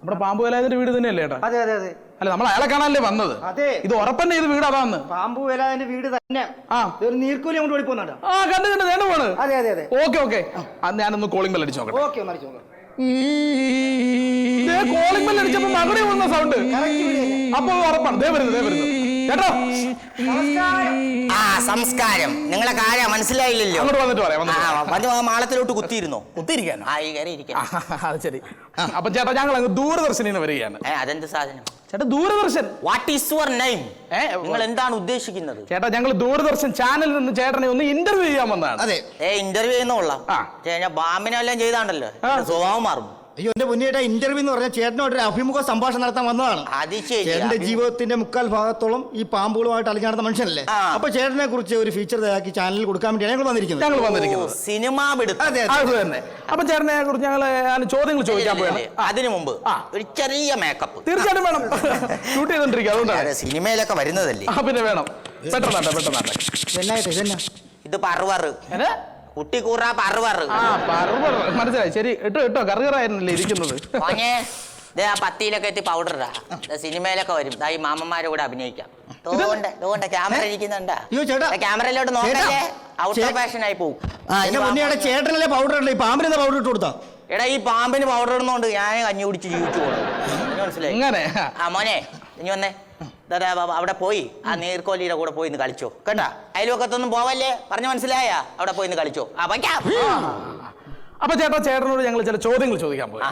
നമ്മുടെ പാമ്പ് വേലാതിന്റെ വീട് തന്നെയല്ലേ ഏട്ടാ? അതെ അതെ അതെ. അല്ല നമ്മൾ അയാളെ കാണാനല്ലേ വന്നത്? അതെ. ഇത് ഉറപ്പന്നെ ഇത് വീട് അതാന്ന്. പാമ്പു വേലാതിന്റെ വീട് തന്നെ. ആ. ഒരു നീർക്കൂലി കൊണ്ട് ഓടിപ്പോന്നുണ്ട് ആ കണ്ടു കണ്ടു വേണ്ട പോണ്. അതെ അതെ അതെ. Okay okay. ഞാനൊന്ന് കോളിംഗ് ബെൽ അടിച്ചു നോക്കട്ടെ. ഓക്കെ ഒന്ന് അടിച്ചു നോക്കാം കോളിംഗ് ബെൽ അടിച്ചപ്പോ മകടെ വന്ന സൗണ്ട് അപ്പൊ ഉറപ്പാണ്. ദേ വരുന്നു ദേ വരുന്നു. കേട്ടോ? ആ സംസ്കാരം. നിങ്ങളെ കാര്യം മനസ്സിലായില്ലല്ലോ. അങ്ങോട്ട് വന്നിട്ട് പറയാം ആ വന്നിട്ട് വന്ന് ആ മാളത്തിലോട്ട് കുത്തിയിരുന്നോ? കുത്തിയിരിക്കാനോ? ആ ഈ കയറി ഇരിക്കാം. അത് ശരി. അപ്പൊ ചേട്ടാ ഞങ്ങൾ അങ്ങ് ദൂരദർശനിൽ നിന്ന് വരികയാണ്. ഏ അതെന്ത് സാധനം? ചേട്ടാ Doordarshan. What is your name ഏ, നിങ്ങൾ എന്താണ് ഉദ്ദേശിക്കുന്നത്? ചേട്ടാ ഞങ്ങൾ ദൂരദർശൻ ചാനലിൽ നിന്ന് ചേട്ടനെ ഒന്ന് ഇന്റർവ്യൂ ചെയ്യാൻ വന്നതാണ്. അതെ. ഏ ഇന്റർവ്യൂ ചെയ്യുന്ന കൊള്ളാം. ആ. പക്ഷേ ഞാൻ ബാമിനെല്ലാം ചെയ്താണ്ടല്ലോ. ആ. സ്വഭാവം മാറും. അയ്യോ എന്റെ മുന്നേറ്റ ഇന്റർവ്യൂ എന്ന് പറഞ്ഞാൽ ചേട്ടനോട് ഒരു അഭിമുഖ സംഭാഷണം നടത്താൻ വന്നതാണ്. അത് ശരി ചേട്ടന്റെ ജീവിതത്തിന്റെ മുക്കാൽ ഭാഗത്തോളം ഈ പാമ്പുകളുമായിട്ട് അലിഞ്ഞു നടന്ന മനുഷ്യനല്ലേ. അപ്പൊ ചേട്ടനെ കുറിച്ച് ഒരു ഫീച്ചർ തയ്യാക്കി ചാനലിൽ കൊടുക്കാൻ വേണ്ടി ഞങ്ങൾ വന്നിരിക്കുന്നത്. ഞങ്ങൾ വന്നിരിക്കുന്നത്. സിനിമാ അതെ അതെ. അത് തന്നെ. അപ്പൊ ചേട്ടനെ കുറിച്ച് ഞങ്ങൾ ചോദ്യങ്ങൾ ചോദിക്കാൻ പോയാണ് അതിനു മുമ്പ് ഒരു ചെറിയ മേക്കപ്പ് തീർച്ചയായിട്ടും വേണം. ഷൂട്ട് ചെയ്തോണ്ടിരിക്കുക അതുകൊണ്ടാണ്. സിനിമയിലൊക്കെ വരുന്നതല്ലേ? പിന്നെ വേണം. പെട്ടെന്നാട്ടെ പെട്ടെന്നാട്ടെ ഇത് പറവറ്? കുട്ടി കൂറാ പറവറ്. ആ പറവർ മനസ്സിലായി. ശരി ഇട്ടോ ഇട്ടോ. കറുകറായിരുന്നല്ലേ ഇരിക്കുന്നത്? മോനെ ദേ ആ പത്തിയിലൊക്കെ എത്തി പൗഡറാ സിനിമയിലൊക്കെ വരും. ദാ ഈ മാമന്മാരെ കൂടെ അഭിനയിക്കാം. തോണ്ട തോണ്ട ക്യാമറ ഇരിക്കുന്നുണ്ടാ. അയ്യോ, ചേട്ടാ. ക്യാമറയിലോട്ട് നോക്കല്ലേ? ഔട്ട് ഓഫ് ഫാഷൻ ആയി പോകും ആ, എന്റെ മാമ- ചേട്ടനല്ലേ പൗഡർ ഉണ്ടല്ലോ ഈ പാമ്പിനെ പൗഡർ ഇട്ട് കൊടുത്താ? എടാ ഈ പാമ്പിന് പൗഡർ ഇടുന്നോണ്ട് ഞാൻ കഞ്ഞി കുടിച്ച് ജീവിച്ചു പോകണം മനസ്സിലായി? ഇങ്ങനെ ആ മോനെ ഇനി വന്നേ. ദാ, അവിടെ പോയി. ആ നീർക്കോലിയുടെ കൂടെ പോയി ഇന്ന് കളിച്ചോ. കേട്ടാ അയൽവക്കത്തൊന്നും പോവല്ലേ? പറഞ്ഞു മനസ്സിലായ? അവിടെ പോയി ഇന്ന് കളിച്ചോ. ആ വയ്ക്കാം. അപ്പൊ ചേട്ടാ ചേട്ടനോട് ഞങ്ങൾ ചില ചോദ്യങ്ങൾ ചോദിക്കാൻ പോയി.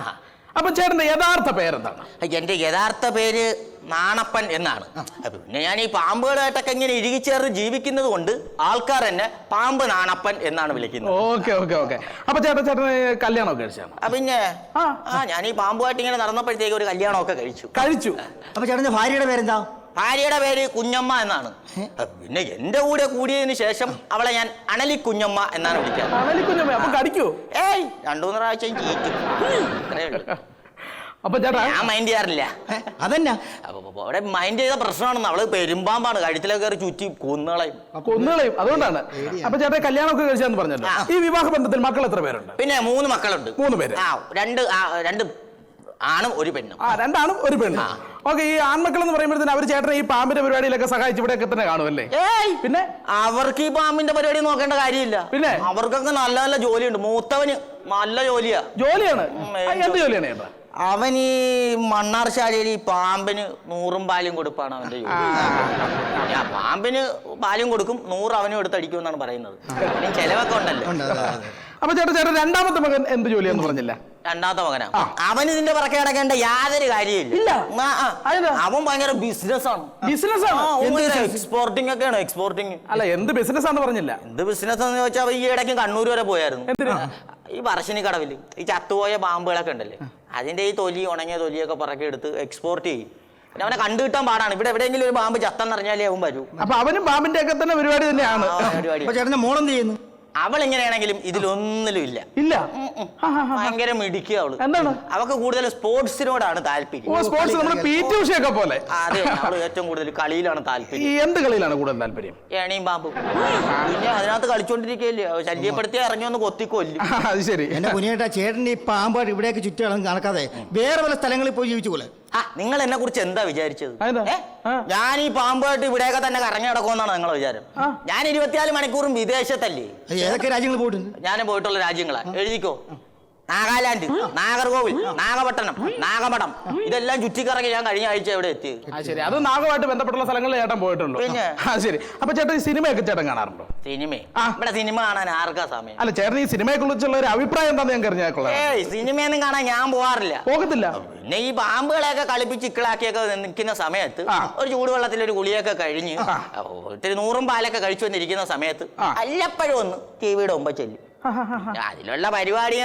അപ്പൊ ചേട്ടന്റെ യഥാർത്ഥ പേരെന്താണ്? എന്റെ യഥാർത്ഥ പേര് നാണപ്പൻ എന്നാണ്. പിന്നെ ഞാൻ ഈ പാമ്പുകളായിട്ടൊക്കെ ഇങ്ങനെ ഇഴുകിച്ചേർന്ന് ജീവിക്കുന്നത് കൊണ്ട് ആൾക്കാർ എന്നെ പാമ്പ് നാണപ്പൻ എന്നാണ് വിളിക്കുന്നത്. Okay okay okay. അപ്പൊ ചേട്ടൻ ചേട്ടന് കല്യാണമൊക്കെ കഴിച്ചാണ്? ആ പിന്നെ? ആ. ആ ഞാൻ ഈ പാമ്പുമായിട്ട് ഇങ്ങനെ നടന്നപ്പോഴത്തേക്ക് ഒരു കല്യാണമൊക്കെ കഴിച്ചു. കഴിച്ചു. അപ്പൊ ചേട്ടന്റെ ഭാര്യയുടെ പേരെന്താ? ഭാര്യയുടെ പേര് കുഞ്ഞമ്മ എന്നാണ്. പിന്നെ എന്റെ കൂടെ കൂടിയതിന് ശേഷം അവളെ ഞാൻ അണലി കുഞ്ഞമ്മ എന്നാണ് വിളിക്കാറ്. അപ്പൊ കടിക്കൂ? ഏയ് രണ്ടു മൂന്ന് പ്രാവശ്യം ചീറ്റും. അത്രേ ഉള്ളൂ. അപ്പൊ ചേട്ടാ ഞാൻ മൈൻഡ് ചെയ്യാറില്ല. അതെന്നാ. അവിടെ മൈൻഡ് ചെയ്ത പ്രശ്നമാണെന്ന് അവൾ പെരുമ്പാമ്പാണ് കഴുത്തിലൊക്കെ കയറി ചുറ്റി കൊന്നുകളയും. കൊന്നുകളയും. അതുകൊണ്ടാണ്. അപ്പൊ ചേട്ടാ കല്യാണമൊക്കെ കഴിച്ചാന്ന് പറഞ്ഞല്ലോ. ഈ വിവാഹ ബന്ധത്തിൽ മക്കൾ എത്ര പേരുണ്ട്? പിന്നെ മൂന്ന് മക്കളുണ്ട്. മൂന്ന് പേര്. ആ രണ്ട് രണ്ട് ആണും ഒരു പെണ്ണും. ആ രണ്ടാണും ഒരു പെണ്ണ്. ഓക്കെ ഈ ആൺമക്കൾ എന്ന് പറയുമ്പോഴത്തേന് അവർ ചേട്ടനെ ഈ പാമ്പിന്റെ പരിപാടിയിലൊക്കെ സഹായിച്ച് ഇവിടെയൊക്കെ തന്നെ കാണുമല്ലേ ഏയ്! പിന്നെ? അവർക്ക് ഈ പാമ്പിന്റെ പരിപാടി നോക്കേണ്ട കാര്യമില്ല. പിന്നെ? അവർക്കൊക്കെ നല്ല നല്ല ജോലിയുണ്ട്. മൂത്തവന് നല്ല ജോലിയാ. ജോലിയാണ്? ആ, എന്ത് ജോലിയാണ് ചേട്ടാ? അവൻ ഈ മണ്ണാർശാലയിൽ ഈ പാമ്പിന് നൂറും പാലും കൊടുപ്പാണ് അവന്റെ ജോലി. ആ. പാമ്പിന് പാലും കൊടുക്കും നൂറ് അവനും എടുത്തടിക്കും എന്നാണ് പറയുന്നത്. ചെലവൊക്കെ ഉണ്ടല്ലോ. അപ്പൊ ചേട്ടാ ചേട്ടാ രണ്ടാമത്തെ മകൻ എന്ത് ജോലിയാന്ന് പറഞ്ഞില്ല? രണ്ടാമത്തെ മകനാ. അവൻ ഇതിന്റെ പുറകെ കിടക്കേണ്ട യാതൊരു കാര്യമില്ല ഇല്ല. ആ, ആ. അവൻ ഭയങ്കര ബിസിനസ് ആണ് ബിസിനസ് ആണ് എന്ത് business? എക്സ്പോർട്ടിംഗ് ഒക്കെയാണ് എക്സ്പോർട്ടിംഗ് അല്ല എന്ത് ബിസിനസ് ആണെന്ന് പറഞ്ഞില്ല. എന്ത് ബിസിനസ് എന്ന് ചോദിച്ചാൽ ഈ ഇടയ്ക്ക് കണ്ണൂർ വരെ പോയായിരുന്നു? ഈ പറശ്ശിനി കടവിൽ. ഈ ചത്തുപോയ പാമ്പുകളൊക്കെ ഉണ്ടല്ലേ? അതിന്റെ ഈ തൊലി ഉണങ്ങിയ തൊലിയൊക്കെ പുറകെ എടുത്ത് എക്സ്പോർട്ട് ചെയ്യും. പിന്നെ അവനെ കണ്ടു കിട്ടാൻ പാടാണ്. ഇവിടെ എവിടെയെങ്കിലും ഒരു പാമ്പ് ചത്തം നിറഞ്ഞാലേ അവൻ വരൂ. അപ്പൊ അവനും പാമ്പിന്റെ ഒക്കെ തന്നെ പരിപാടി തന്നെയാണ്. പരിപാടി മോളെന്ത് ചെയ്യുന്നു? അവൾ എങ്ങനെയാണെങ്കിലും ഇതിലൊന്നിലും ഇല്ല ഇല്ല. ഭയങ്കര മിടിക്കുക അവൾ. എന്താണ്? അവക്ക് കൂടുതൽ സ്പോർട്സിനോടാണ് താല്പര്യം. സ്പോർട്സ് നമ്മുടെ പി ടി ഉഷയൊക്കെ പോലെ. അതെ അവൾ ഏറ്റവും കൂടുതൽ കളിയിലാണ് താല്പര്യം. എന്ത് കളിയിലാണ് കൂടുതൽ താല്പര്യം? ഏണിയും പാമ്പും. പിന്നെ അതിനകത്ത് കളിച്ചോണ്ടിരിക്കുകയല്ലേ? ശല്യപ്പെടുത്തി ഇറങ്ങി ഒന്ന് കൊത്തിക്കൊല്ലും. അത് ശരി. എന്റെ മുന്നേറ്റ ചേട്ടൻ ഈ പാമ്പാട് ഇവിടേക്ക് ചുറ്റുകളും നടക്കാതെ വേറെ പല സ്ഥലങ്ങളിൽ പോയി ജീവിച്ചു പോലെ. ആ നിങ്ങൾ എന്നെ കുറിച്ച് എന്താ വിചാരിച്ചത് അതെന്താ? ഏ? ആ. ഞാൻ ഈ പാമ്പായിട്ട് ഇവിടെയൊക്കെ തന്നെ കറങ്ങി നടക്കുമെന്നാണ് നിങ്ങളെ വിചാരം ആ. ഞാൻ ഇരുപത്തിനാല് മണിക്കൂറും വിദേശത്തല്ലേ ഏതൊക്കെ രാജ്യങ്ങളിൽ പോയിട്ടുണ്ട് ഞാൻ പോയിട്ടുള്ള രാജ്യങ്ങളാ എഴുതിക്കോ നാഗാലാൻഡ് നാഗർകോവിൽ നാഗപട്ടണം നാഗമഠം ഇതെല്ലാം ചുറ്റിക്കറങ്ങി ഞാൻ കഴിഞ്ഞ ആഴ്ച എവിടെ എത്തി? ആ ശരി. അത് നാഗമായിട്ട് ബന്ധപ്പെട്ടുള്ള സ്ഥലങ്ങളിൽ ചേട്ടൻ പോയിട്ടുണ്ടോ പിന്നെ? ആ ശരി. അപ്പൊ ചേട്ടൻ ഈ സിനിമയൊക്കെ ചേട്ടൻ കാണാറുണ്ടോ? സിനിമ? ആ. ഇവിടെ സിനിമ കാണാൻ ആർക്കാ സമയം? അല്ല ചേട്ടൻ ഈ സിനിമയെ കുറിച്ചുള്ള ഒരു അഭിപ്രായം എന്താന്ന് ഞാൻ അറിഞ്ഞാൽ ഏയ് സിനിമയൊന്നും കാണാൻ ഞാൻ പോവാറില്ല. പോകത്തില്ല? പിന്നെ ഈ പാമ്പുകളെയൊക്കെ കളിപ്പിച്ച് ഇക്കിളാക്കിയൊക്കെ നിൽക്കുന്ന സമയത്ത് ആ. ഒരു ചൂടുവെള്ളത്തിൽ ഒരു ഗുളിയൊക്കെ കഴിഞ്ഞ് ആ. ഒത്തിരി നൂറും പാലൊക്കെ കഴിച്ചു വന്നിരിക്കുന്ന സമയത്ത് ആ. അല്ലപ്പോഴും ഒന്ന് ടി വിയുടെ മുമ്പ് ചെല്ലും. അതിലുള്ള പരിപാടി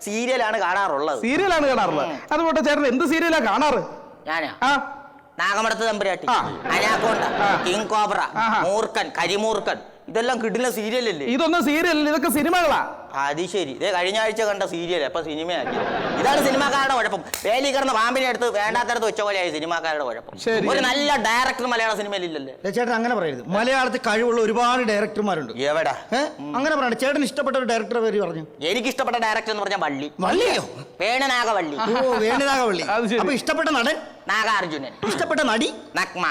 സീരിയലാണ് കാണാറുള്ളത്. സീരിയലാണ് കാണാറുള്ളത്. അതുപോലെ ചേട്ടൻ എന്ത് സീരിയലാ കാണാറ്? ഞാനാ? ആ. നാഗമടത്ത് തമ്പുരാട്ടി. അനാക്കോണ്ട. King cobra. മൂർക്കൻ കരിമൂർക്കൻ ഇതെല്ലാം കിട്ടുന്ന സീരിയലല്ലേ ഇതൊന്നും സീരിയൽ ഇതൊക്കെ സിനിമകളാ. അത് ശരി. ഇതേ കഴിഞ്ഞ ആഴ്ച കണ്ട സീരിയൽ അപ്പൊ സിനിമയാക്കി. ഇതാണ് സിനിമാക്കാരുടെ കുഴപ്പം. വേലി കിടന്ന പാമ്പിനെ എടുത്ത് വേണ്ടാത്തടത്ത് വെച്ച പോലെയായി സിനിമാക്കാരുടെ കുഴപ്പം. ശരി. ഒരു നല്ല ഡയറക്ടർ മലയാള സിനിമയിൽ ഇല്ലല്ലേ? ചേട്ടൻ അങ്ങനെ പറയരുത്. മലയാളത്തിൽ കഴിവുള്ള ഒരുപാട് ഡയറക്ടർമാരുണ്ട് എവിടെ? ഏ അങ്ങനെ പറയണ്ട. ചേട്ടൻ ഇഷ്ടപ്പെട്ട ഒരു ഡയറക്ടർ പേര് പറഞ്ഞു. എനിക്ക് ഇഷ്ടപ്പെട്ട ഡയറക്ടർ എന്ന് പറഞ്ഞാൽ വള്ളി. വള്ളിയോ? വേണനാഗവള്ളി. ഓ അത് ശരി. അപ്പൊ ഇഷ്ടപ്പെട്ട നടൻ? നാഗാർജുനൻ. ഇഷ്ടപ്പെട്ട നടി? നഗ്മ.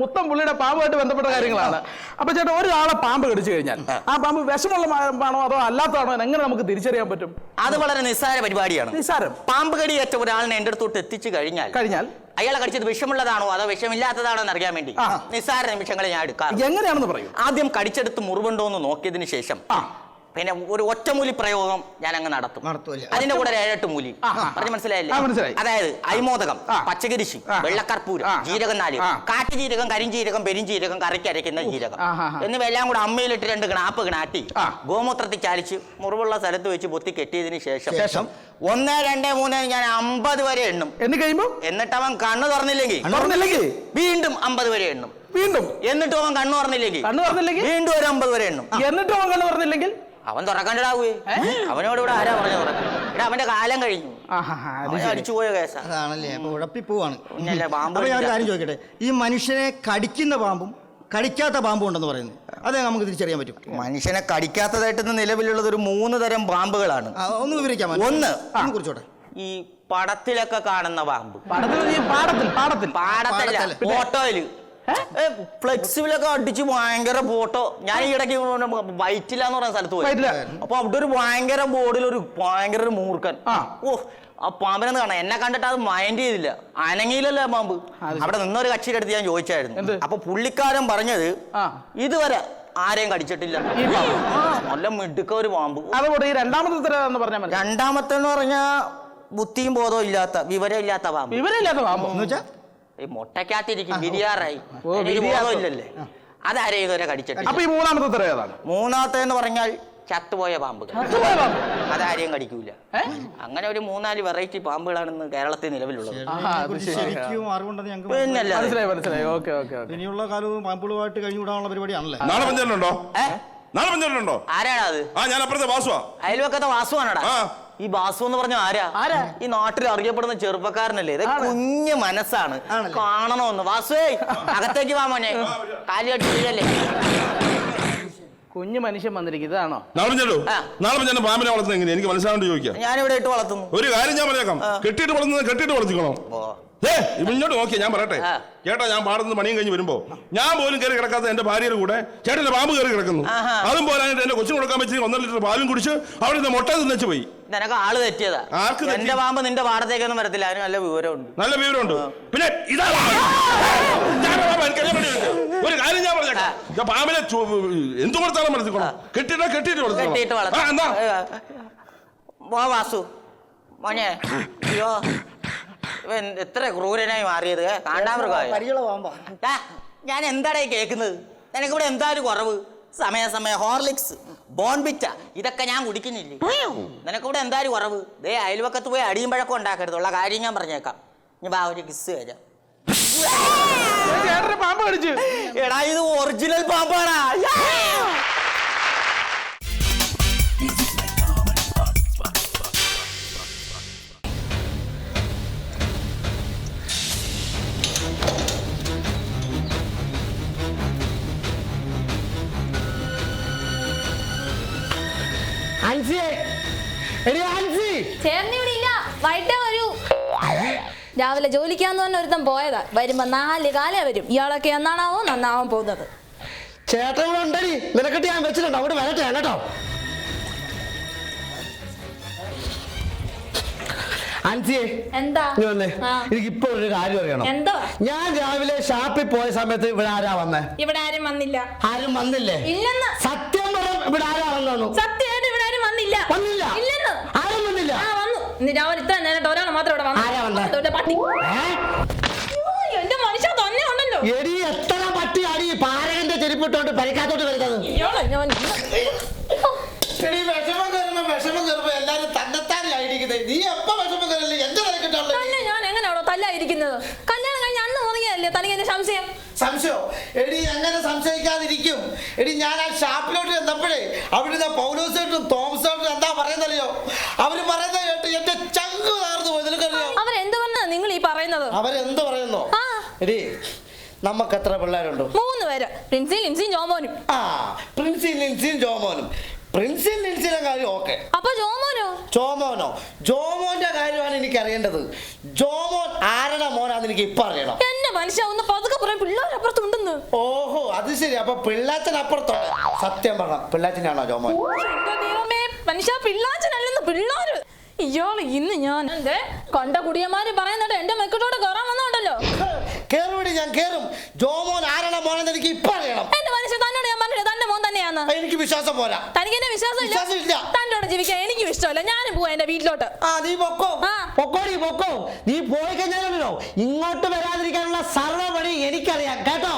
മൊത്തം പുള്ളിയുടെ പാമ്പുമായിട്ട് ബന്ധപ്പെട്ട കാര്യങ്ങളാണ്. അപ്പൊ ചേട്ടാ ഒരാളെ പാമ്പ് കടിച്ചു കഴിഞ്ഞാൽ ആ. പാമ്പ് വിഷമുള്ള പാമ്പാണോ അതോ അല്ലാത്തതാണോ? എങ്ങനെ നമുക്ക് തിരിച്ചറിയാൻ പറ്റും? അത് വളരെ നിസ്സാര പരിപാടിയാണ്. നിസ്സാരം. പാമ്പ് കടി കടിയേറ്റ ഒരാളിനെ എന്റെ അടുത്തോട്ട് എത്തിച്ചു കഴിഞ്ഞാൽ കഴിഞ്ഞാൽ? അയാളെ കടിച്ചത് വിഷമുള്ളതാണോ അതോ വിഷമില്ലാത്തതാണോ എന്ന് അറിയാൻ വേണ്ടി. നിസ്സാര നിമിഷങ്ങളെ ഞാൻ എടുക്കാം എങ്ങനെയാണെന്ന് പറയും. ആദ്യം കടിച്ചെടുത്ത് മുറിവുണ്ടോ എന്ന് നോക്കിയതിന് ശേഷം പിന്നെ ഒരു ഒറ്റമൂലി പ്രയോഗം ഞാൻ അങ്ങ് നടത്തും? അതിന്റെ കൂടെ ഒരു ഏഴെട്ട് മൂലി പറഞ്ഞു. മനസ്സിലായില്ലേ ആ, മനസ്സിലായി. അതായത് അയ്മോദകം ആ. പച്ചകരിശി ആ. വെള്ളക്കർപ്പൂരം ആ. ജീരകം നാല് ആ. കാട്ടുജീരകം കരിഞ്ചീരകം പെരിഞ്ചീരകം കറിക്ക് അരയ്ക്കുന്ന ജീരകം ആ, ആ, ആ. എന്നിവയെല്ലാം കൂടെ അമ്മയിലിട്ട് രണ്ട് ഗ്ണാപ്പ് ഗ്ണാട്ടി ആ. ഗോമൂത്രത്തിൽ ചാലിച്ച് മുറിവുള്ള സ്ഥലത്ത് വെച്ച് പൊത്തി കെട്ടിയതിന് ശേഷം ശേഷം? ഒന്ന് രണ്ട് മൂന്ന് ഞാൻ അമ്പത് വരെ എണ്ണും എന്ന് കഴിയുമ്പോ എന്നിട്ട് അവൻ കണ്ണു തുറന്നില്ലെങ്കിൽ തുറന്നില്ലെങ്കിൽ വീണ്ടും അമ്പത് വരെ എണ്ണും വീണ്ടും എന്നിട്ടും അവൻ കണ്ണു തുറന്നില്ലെങ്കിൽ കണ്ണു തുറന്നില്ലെങ്കിൽ വീണ്ടും ഒരു അമ്പത് വരെ എണ്ണും എന്നിട്ടും അവൻ കണ്ണു തുറന്നില്ലെങ്കിൽ അവൻ തുറക്കണ്ടടാവേ അവനോട് ഇവിടെ ആരാ പറഞ്ഞു തുറക്കാൻ? ഇവിടെ അവന്റെ കാലം കഴിഞ്ഞു. അടിച്ചുപോയ കേസാ. അതാണല്ലേ അപ്പൊ ഉഴപ്പിപ്പോവാണ് പിന്നല്ലേ, അപ്പൊ ഞാൻ ഒരു കാര്യം ചോദിക്കട്ടെ? ഈ മനുഷ്യനെ കടിക്കുന്ന പാമ്പും കടിക്കാത്ത പാമ്പും ഉണ്ടെന്ന് പറയുന്നത്. അതെ നമുക്ക് തിരിച്ചറിയാൻ പറ്റും. മനുഷ്യനെ കടിക്കാത്തതായിട്ട് നിലവിലുള്ളത് ഒരു മൂന്ന് തരം പാമ്പുകളാണ്. ഒന്ന് വിവരിക്കാം ഒന്ന്. കുറിച്ചോട്ടെ. ഈ പടത്തിലൊക്കെ കാണുന്ന പാമ്പ്. പടത്തിൽ ഈ പാടത്തിൽ പാടത്തിൽ. പാടത്തല്ല പാടത്തല്ല. ഫ്ലെക്സിബിലൊക്കെ അടിച്ച് ഭയങ്കര ബോട്ടോ. ഞാൻ ഈ ഇടയ്ക്ക് വൈറ്റില്ല എന്ന് പറയുന്ന സ്ഥലത്ത് പോയി. അപ്പൊ അവിടെ ഒരു ഭയങ്കര ബോർഡിൽ ഒരു ഭയങ്കര ഒരു മൂർഖൻ. ആ. ഓ ആ പാമ്പിനെന്ന് കാണാം എന്നെ കണ്ടിട്ട് അത് മൈൻഡ് ചെയ്തില്ല. അനങ്ങിയില്ലല്ലോ പാമ്പ്. അവിടെ നിന്നൊരു കക്ഷിയുടെ അടുത്ത് ഞാൻ ചോദിച്ചായിരുന്നു. അപ്പൊ പുള്ളിക്കാരൻ പറഞ്ഞത്. ഇതുവരെ ആരെയും കടിച്ചിട്ടില്ല. നല്ല മിടുക്ക ഒരു പാമ്പ്. അതുകൊണ്ട് ഈ രണ്ടാമത്തെ തരം എന്ന് പറഞ്ഞാൽ രണ്ടാമത്തെ എന്ന് പറഞ്ഞാ ബുദ്ധിയും ബോധവും ഇല്ലാത്ത വിവരം ഇല്ലാത്ത പാമ്പ്. വിവരം ഇല്ലാത്ത പാമ്പ്. എന്ന് വെച്ചാ ഈ മുട്ടക്കകത്തിരിക്കും ബിരിയാറായി ഇല്ലല്ലേ? അതാരെയും ഇതുവരെ കടിച്ചിട്ടില്ല അപ്പൊ ഈ മൂന്നാമത്തെ തരം ഏതാണ്? മൂന്നാമത്തെ എന്ന് പറഞ്ഞാൽ ചത്തുപോയ പാമ്പുകൾ. അതാരെയും കടിക്കൂല. അങ്ങനെ ഒരു മൂന്നാൽ വെറൈറ്റി പാമ്പുകളാണെന്ന് കേരളത്തിൽ നിലവിലുള്ളത്. ശരിക്കും അറിവുണ്ടെന്ന് ഞങ്ങൾക്ക് പിന്നല്ല മനസ്സിലായി. മനസ്സിലായി ഓക്കെ ഓക്കെ ഓക്കെ. ഇനിയുള്ള കാലവും പാമ്പുകളുമായിട്ട് കഴിഞ്ഞുകൂടാനുള്ള പരിപാടിയാണല്ലേ? നാളെ പഞ്ചായത്തിലുണ്ടോ? ഏ? നാളെ പഞ്ചായത്തിലുണ്ടോ? ആരാണ് അത്? ആ ഞാൻ അപ്പുറത്തെ വാസുവാ. അയൽവക്കത്തെ വാസുവാണടാ? ആ. ഈ ബാസു എന്ന് പറഞ്ഞ ആരാ? ആരാ? ഈ നാട്ടിൽ അറിയപ്പെടുന്ന ചെറുപ്പക്കാരനല്ലേ? ഇത് കുഞ്ഞു മനസ്സാണ്. കാണണോന്ന്. കാണണമെന്ന് വാസുവേ അകത്തേക്ക് വാ മോനെ. കാലി കട്ടില്ലേ കുഞ്ഞു മനുഷ്യൻ വന്നിരിക്കും. ഇതാണോ? നാളെ പഞ്ചായത്ത് പാമ്പിനെ വളർത്തുന്നത് എങ്ങനെയാ? എനിക്ക് മനസ്സിലാവേണ്ടി ചോദിക്കാം. ഞാനിവിടെ ഇട്ട് വളർത്തുന്നു. ഒരു കാര്യം ഞാൻ പറഞ്ഞേക്കാം. കെട്ടിട്ട് വളർത്തുന്നത് കെട്ടിട്ട് വളർത്തിക്കണോ ഏ ഇങ്ങോട്ട് നോക്കിയാ ഞാൻ പറയട്ടെ. ചേട്ടാ ഞാൻ പാടുന്ന പണിയും കഴിഞ്ഞ് വരുമ്പോ. ഞാൻ പോലും കയറി കിടക്കാത്ത എന്റെ ഭാര്യയുടെ കൂടെ ചേട്ടന്റെ പാമ്പ് കയറി കിടക്കുന്നു. അതും പോലായിട്ട് എന്റെ കൊച്ചിന് കൊടുക്കാൻ വെച്ച് ഒന്നര ലിറ്റർ പാലും കുടിച്ച് അവിടെ നിന്ന് മുട്ട തിന്നു പോയി. നിനക്ക് ആൾ തെറ്റിയതാ. ആർക്ക്? എന്റെ പാമ്പ് നിന്റെ പാടത്തേക്കൊന്നും വരത്തില്ല. അതിന് നല്ല വിവരമുണ്ട്. നല്ല വിവരമുണ്ട്. പിന്നെ ഇതാ ഒരു കാര്യം ഞാൻ പറഞ്ഞേക്കാം. പാമ്പിനെ എന്തു കൊടുത്താലും വളർത്തിക്കോളാം. കെട്ടിട്ട് കെട്ടിട്ട് വളർത്തിക്കോളാം. വാസു. മോനെ. അയ്യോ. ഇവൻ എത്ര ക്രൂരനായി മാറിയത്? കാണ്ടാമൃഗമായ പരിചയ പാമ്പാ ഞാൻ എന്താടേ കേൾക്കുന്നത്? നിനക്കിവിടെ എന്താ ഒരു കുറവ്? സമയാസമയം ഹോർലിക്സ് ബോൺബിറ്റ ഇതൊക്കെ ഞാൻ കുടിക്കുന്നില്ലേ? നിനക്കിവിടെ എന്താ ഒരു കുറവ്? ദേ അയൽവക്കത്ത് പോയി അടിയും പഴക്കം ഉണ്ടാക്കരുത്. ഉള്ള കാര്യം ഞാൻ പറഞ്ഞേക്കാം. ഇനി വാ ഒരു കിസ് തരാം. എടാ ഇത് ഒറിജിനൽ പാമ്പാടാ ചേർന്ന് ഇവിടെ ഇല്ല വൈകിട്ടേ വരൂ. രാവിലെ ജോലിക്കാന്ന് പറഞ്ഞ ഒരുത്തം പോയതാ. വരുമ്പോ നാല് കാലേ വരും. ഇയാളൊക്കെ എന്നാണാവോ? നന്നാവാൻ പോകുന്നത്. ചേട്ടൻ ഇവിടെ ഉണ്ടടി. നിനക്കിട്ട് ഞാൻ വെച്ചിട്ടുണ്ട്. അവിടെ വരട്ടെ കേട്ടോ. അൻസിയെ എന്താ? വന്നേ. ആ. എനിക്ക് ഇപ്പൊ ഒരു കാര്യം അറിയണം. എന്തോ? ഞാൻ രാവിലെ ഷാപ്പിൽ പോയ സമയത്ത് ഇവിടെ ആരാ വന്നേ? ഇവിടെ ആരും വന്നില്ല. ആരും വന്നില്ലേ? ഇല്ലെന്ന്. സത്യം പറ ഇവിടെ ആരാ വന്നു സത്യമായിട്ട് ആരും വന്നില്ല. ഇല്ലെന്ന്. ആരും വന്നില്ല. ആ വന്നു. ഇന്ന് രാവിലെ ഇത്ര നേരിട്ട് ഒരാൾ മാത്രം ഇവിടെ വന്നു. ആരാ വന്നേ? അതുകൊണ്ട് പട്ടി. അയ്യോ, എന്റെ മനുഷ്യ തന്നെ ഉണ്ടല്ലോ. എടി എത്ര പട്ടി അടി പാരകന്റെ ചെരുപ്പിട്ടോണ്ട് പരിക്കാത്തോട്ട് വരുന്നത്? ഇയാളെ ഞാൻ എടി വിഷമം കയറുമ്പോ വിഷമം കയറുമ്പോ എല്ലാരും തന്നെത്താനായിരിക്കുന്നത് നീ എപ്പോ വിഷമം കയറില്ല എന്റെ നിലക്കിട്ടുള്ള തന്നെ ഞാൻ എങ്ങനെയാണോ തല്ലായിരിക്കുന്നത്? കല്യാണം കഴിഞ്ഞ അന്ന് മുതങ്ങിയല്ലേ തനിക്ക് എന്നെ സംശയം? സംശയോ? എടി എങ്ങനെ സംശയിക്കാതിരിക്കും? എടി ഞാൻ ആ ഷാപ്പിലോട്ട് ചെന്നപ്പോഴേ അവിടുന്ന് പൗലോസേട്ടും നമുക്ക് എത്ര പിള്ളേരുണ്ട്? മൂന്ന് പേര്. പ്രിൻസി ലിൻസി ജോമോനും. ആ പ്രിൻസി ലിൻസിയും ജോമോനും. പ്രിൻസി ലിൻസിയുടെ കാര്യം ഓക്കെ. അപ്പൊ ജോമോനോ? ജോമോനോ. ജോമോന്റെ കാര്യമാണ് എനിക്ക് അറിയേണ്ടത്. ജോമോൻ ആരുടെ മോനാന്ന് എനിക്ക് ഇപ്പൊ അറിയണം. എന്നെ മനുഷ്യ ഒന്ന് പതുക്കെ അപ്പുറത്ത് പിള്ളേരപ്പുറത്തുണ്ടെന്ന് ഓഹോ അത് ശരി. അപ്പൊ പിള്ളാച്ചൻ അപ്പുറത്തോടെ സത്യം പറഞ്ഞ പിള്ളാച്ചനാണോ ജോമോൻ? എന്റെ ദൈവമേ. മനുഷ്യ പിള്ളാച്ചനല്ലെന്ന് പിള്ളാര്. ഇയാൾ ഇന്ന് ഞാൻ എന്റെ കണ്ട കുടിയന്മാര് പറയുന്നുണ്ട് എന്റെ മെക്കിട്ടോടെ കയറാൻ വന്നോണ്ടല്ലോ. കേറുപടി ഞാൻ കേറും. ജോമോൻ ആരുടെ മോനെന്ന് എനിക്ക് ഇപ്പൊ അറിയണം. എന്റെ മനുഷ്യൻ തന്നോട് ഞാൻ പറഞ്ഞില്ല തന്റെ മോൻ തന്നെയാണ് എനിക്ക് വിശ്വാസം പോരാ. തനിക്ക് എന്നെ വിശ്വാസം ഇല്ല വിശ്വാസമില്ല. തന്റെ കൂടെ ജീവിക്കാൻ എനിക്ക് ഇഷ്ടമല്ല. ഞാനും പോവാ എന്റെ വീട്ടിലോട്ട്. ആ നീ പൊക്കോ. ആ. പൊക്കോടി പൊക്കോ. നീ പോയി കഴിഞ്ഞാലോ ഇങ്ങോട്ട് വരാതിരിക്കാനുള്ള സർവ എനിക്കറിയാം കേട്ടോ?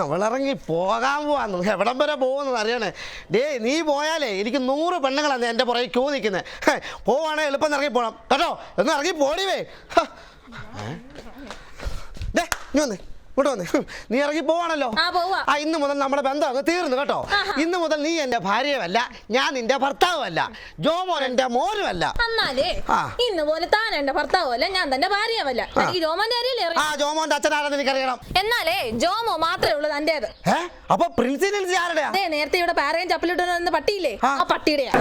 അവളിറങ്ങി പോകാൻ പോവാന്ന്. എവിടം വരെ പോകുന്നത് അറിയണേ. ഡേ നീ പോയാലേ എനിക്ക് നൂറ് പെണ്ണുങ്ങളാണ് എന്റെ പുറകെ ക്യൂ നിൽക്കുന്നത് പോവാണെ എളുപ്പം ഇറങ്ങി പോകണം കേട്ടോ? ഒന്ന് ഇറങ്ങി പോടിവേ ഹ. ഏ? നീ വന്നേ ഇങ്ങോട്ട് വന്നേ. നീ ഇറങ്ങി പോവാണല്ലോ. ആ, പോവാ. ആ ഇന്ന് മുതൽ നമ്മുടെ ബന്ധം അങ്ങ് തീർന്നു കേട്ടോ. ഇന്ന് മുതൽ നീ എന്റെ ഭാര്യയുമല്ല ഞാൻ നിന്റെ ഭർത്താവുമല്ല ജോമോൻ എന്റെ മോനുമല്ല. എന്നാലേ ആ. ഇന്ന് പോലെ താൻ എന്റെ ഭർത്താവല്ല ഞാൻ തന്റെ ഭാര്യയല്ല എനിക്ക് ജോമോന്റെ കാര്യമല്ലേ ആ അറിയാം ജോമോന്റെ അച്ഛനാണെന്ന് എനിക്കറിയണം. എന്നാലേ ജോമോ മാത്രമേ ഉള്ളൂ തന്റേത്. ഏ? അപ്പൊ പ്രിൻസിനെ ആരുടെയാ? അതെ നേരത്തെ ഇവിടെ പാരയും ചപ്പലിട്ടു പട്ടിയില്ലേ? ആ. ആ പട്ടിയുടെയാ.